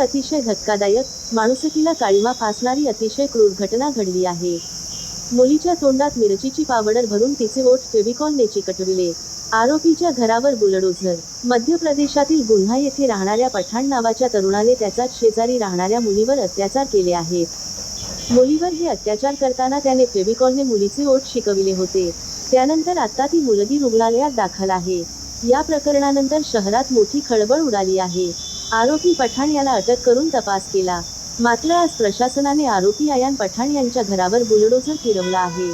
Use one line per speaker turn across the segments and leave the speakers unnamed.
अतिशय धक्कादायक माणुसकीला काळीमा फासणारी अतिशय क्रूर घटना घडली आहे. मुलीच्या तोंडात मिरचीची पावडर भरून तिचे ओठ फेविकॉलने चिकटविले. आरोपीच्या घरावर बुलडोझर. मध्य प्रदेशातील गुन्हा येथे राहणाऱ्या पठाण नावाच्या तरुणाने त्याचाच शेजारी राहणाऱ्या मुलीवर अत्याचार केले आहेत. मुलीवर हे अत्याचार करताना त्याने फेविकॉलने मुलीचे ओठ शिकविले होते. त्यानंतर आता ती मुलगी रुग्णालयात दाखल आहे. या प्रकरणानंतर शहरात मोठी खळबळ उडाली आहे. आरोपी पठाण याला अटक करून तपास केला. मात्र आज प्रशासनाने आरोपी आयान पठाण यांच्या घरावर बुलडोझर फिरवला आहे.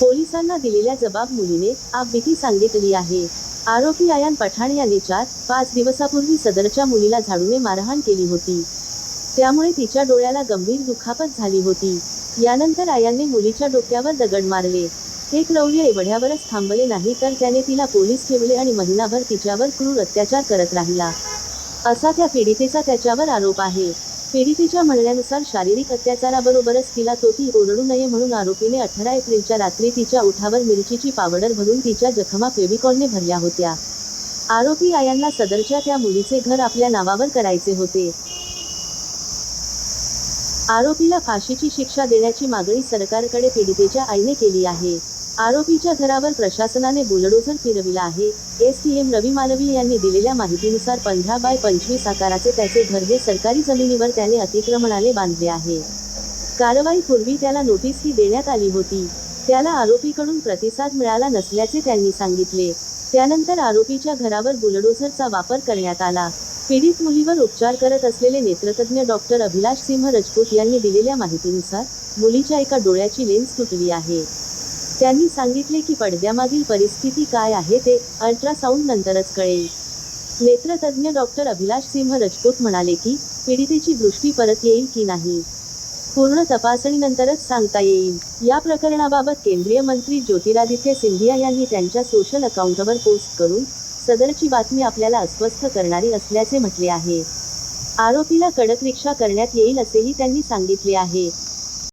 पोलिसांना दिलेल्या जबाब मुलीने आपबीती सांगितली आहे. आरोपी आयान पठाण याने चार पाच दिवसापूर्वी सदरच्या मुलीला झाडूने मारहाण केली होती. त्यामुळे तिच्या डोळ्याला गंभीर दुखापत झाली होती. यानंतर आयांनी मुलीच्या डोक्यावर दगड मारले. हे क्रौर्य एवढ्यावरच थांबले नाही तर त्याने तिला पोलीस ठेवले आणि महिनाभर तिच्यावर क्रूर अत्याचार करत राहिला. असा त्या पीडितेचा त्याच्यावर आरोप आहे. पीडितेच्या म्हणण्यानुसार शारीरिक अत्याचाराबरोबरच तिला तोती ओरडू नये म्हणून आरोपीने अठरा एप्रिलच्या रात्री तिच्या उठावर मिरचीची पावडर भरून तिच्या जखमा फेविकॉलने भरल्या होत्या. आरोपी आयांना सदरच्या त्या मुलीचे घर आपल्या नावावर करायचे होते. आरोपीला फाशीची शिक्षा देण्याची मागणी सरकारकडे पीडितेच्या आईने केली आहे. आरोपीच्या घरावर प्रशासनाने बुलडोझर फिरविला आहे. S T M Ravi Malvi यांनी दिलेल्या माहितीनुसार पंधरा बाय पंचवीस आकाराचे त्याचे घर हे सरकारी जमिनीवर त्याने अतिक्रमणाने बांधले आहे. कारवाईपूर्वी त्याला नोटीसही देण्यात आली होती. त्याला आरोपीकडून प्रतिसाद मिळाला नसल्याचे त्यांनी सांगितले. त्यानंतर आरोपीच्या घरावर बुलडोझरचा वापर करण्यात आला. पीडित मुलीवर उपचार करत असलेले नेत्रतज्ञ डॉक्टर अभिलाष सिंह राजपूत यांनी दिलेल्या माहितीनुसार मुलीच्या एका डोळ्याची लेन्स तुटली आहे. त्यांनी सांगितले की पडद्यामागील परिस्थिती काय आहे ते अल्ट्रासाऊंड नंतरच कळेल. नेत्रतज्ञ डॉक्टर अभिलाष सिंह राजपूत म्हणाले की पीडितेची दृष्टी परत येईल की नाही? पूर्ण तपासणीनंतरच सांगता येईल. या प्रकरणाबाबत केंद्रीय मंत्री ज्योतिरादित्य सिंधिया यांनी त्यांच्या सोशल अकाउंटवर पोस्ट करून सदरची बातमी आपल्याला अस्वस्थ करणारी असल्याचे म्हटले आहे. आरोपीला कडक रिक्षा करण्यात येईल असेही त्यांनी सांगितले आहे.